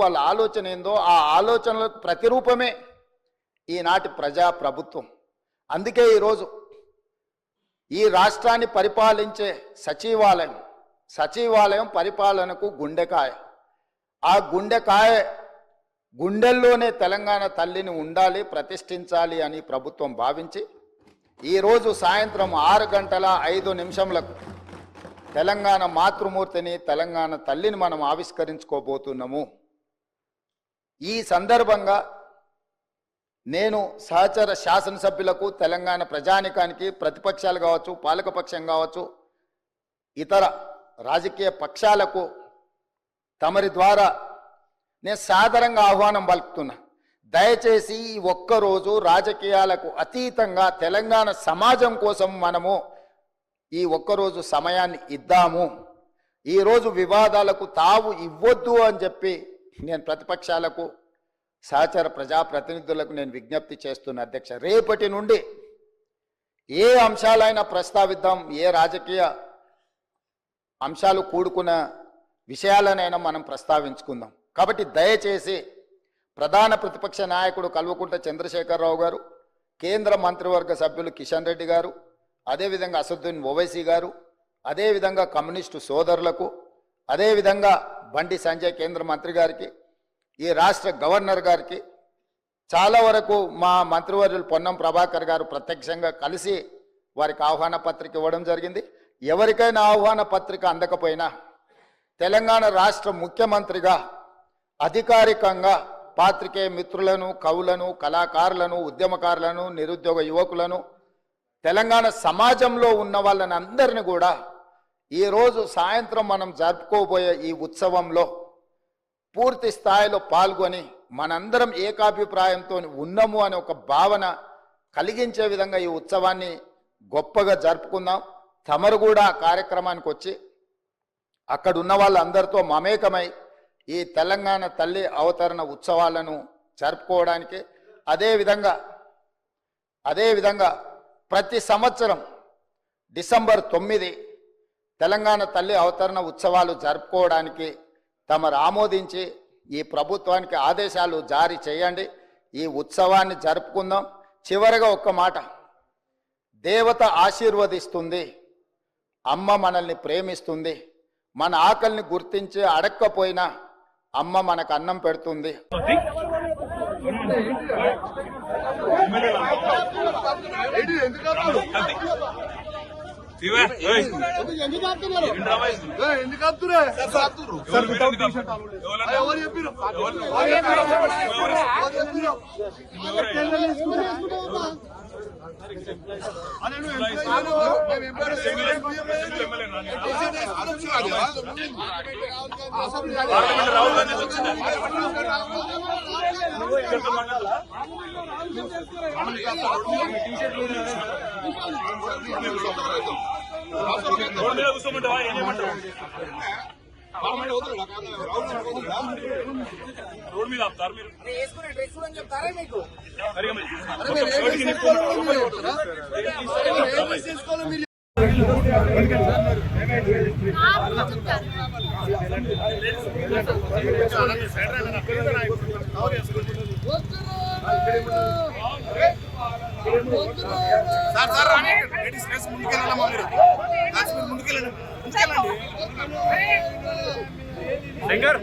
వాళ్ళ ఆలోచన ఏందో ఆ ఆలోచనలకు ప్రతిరూపమే ఈనాటి ప్రజా ప్రభుత్వం అందుకే ఈరోజు ఈ రాష్ట్రాన్ని పరిపాలించే సచివాలయం సచివాలయం పరిపాలనకు గుండెకాయ. ఆ గుండెకాయ గుండెల్లోనే తెలంగాణ తల్లిని ఉండాలి ప్రతిష్ఠించాలి అని ప్రభుత్వం భావించి ఈరోజు సాయంత్రం ఆరు గంటల ఐదు నిమిషంలకు తెలంగాణ మాతృమూర్తిని తెలంగాణ తల్లిని మనం ఆవిష్కరించుకోబోతున్నాము. ఈ సందర్భంగా నేను సహచర శాసనసభ్యులకు తెలంగాణ ప్రజానికానికి ప్రతిపక్షాలు కావచ్చు పాలకపక్షం కావచ్చు ఇతర రాజకీయ పక్షాలకు తమరి ద్వారా నేను సాదరంగా ఆహ్వానం పలుకుతున్నా. దయచేసి ఈ ఒక్కరోజు రాజకీయాలకు అతీతంగా తెలంగాణ సమాజం కోసం మనము ఈ ఒక్కరోజు సమయాన్ని ఇద్దాము. ఈరోజు వివాదాలకు తావు ఇవ్వద్దు అని చెప్పి నేను ప్రతిపక్షాలకు సహచర ప్రజాప్రతినిధులకు నేను విజ్ఞప్తి చేస్తున్న అధ్యక్ష రేపటి నుండి ఏ అంశాలైనా ప్రస్తావిద్దాం ఏ రాజకీయ అంశాలు కూడుకున్న విషయాలనైనా మనం ప్రస్తావించుకుందాం. కాబట్టి దయచేసి ప్రధాన ప్రతిపక్ష నాయకుడు కల్వకుంట చంద్రశేఖరరావు గారు కేంద్ర మంత్రివర్గ సభ్యులు కిషన్ రెడ్డి గారు అదేవిధంగా అసదుద్దీన్ ఓవైసీ గారు అదేవిధంగా కమ్యూనిస్టు సోదరులకు అదేవిధంగా బండి సంజయ్ కేంద్ర మంత్రి గారికి ఈ రాష్ట్ర గవర్నర్ గారికి చాలా వరకు మా మంత్రివర్యులు పొన్నం ప్రభాకర్ గారు ప్రత్యక్షంగా కలిసి వారికి ఆహ్వాన పత్రిక ఇవ్వడం జరిగింది. ఎవరికైనా ఆహ్వాన పత్రిక అందకపోయినా తెలంగాణ రాష్ట్ర ముఖ్యమంత్రిగా అధికారికంగా పాత్రికేయ మిత్రులను కవులను కళాకారులను ఉద్యమకారులను నిరుద్యోగ యువకులను తెలంగాణ సమాజంలో ఉన్న వాళ్ళని అందరిని కూడా ఈరోజు సాయంత్రం మనం జరుపుకోబోయే ఈ ఉత్సవంలో పూర్తి స్థాయిలో పాల్గొని మనందరం ఏకాభిప్రాయంతో ఉన్నాము అనే ఒక భావన కలిగించే విధంగా ఈ ఉత్సవాన్ని గొప్పగా జరుపుకుందాం. తమరు కూడా ఆ కార్యక్రమానికి వచ్చి అక్కడ ఉన్న వాళ్ళందరితో మమేకమై ఈ తెలంగాణ తల్లి అవతరణ ఉత్సవాలను జరుపుకోవడానికి అదేవిధంగా అదేవిధంగా ప్రతి సంవత్సరం డిసెంబర్ తొమ్మిది తెలంగాణ తల్లి అవతరణ ఉత్సవాలు జరుపుకోవడానికి తమరు ఆమోదించి ఈ ప్రభుత్వానికి ఆదేశాలు జారీ చేయండి. ఈ ఉత్సవాన్ని జరుపుకుందాం. చివరగా ఒక్క మాట. దేవత ఆశీర్వదిస్తుంది. అమ్మ మనల్ని ప్రేమిస్తుంది. మన ఆకలిని గుర్తించి అడక్కపోయినా అమ్మ మనకు అన్నం పెడుతుంది. ఓయ్. ఎందుకు ఆపుతున్నారు? ఎందుకు ఆపుతుర్రే? ఎవరు. పార్లమెంట్ రాహుల్ గాంధీ వచ్చిందా? ఇక్కడితో మాట్లాడాలా? రోడ్డు మీద కూర్చోమంటావా ఏం చేయమంటావు రోడ్డు మీద ఆపుతారు మీరు వేసుకునే డ్రెస్ అని చెప్తారా సార్ సార్. లేడీస్ లేడీస్ ముందుకెళ్ళాలమ్మా మీరు. లేడీస్ మీరు ముందుకెళ్ళండి. ముందుకెళ్ళండి. శంకర్.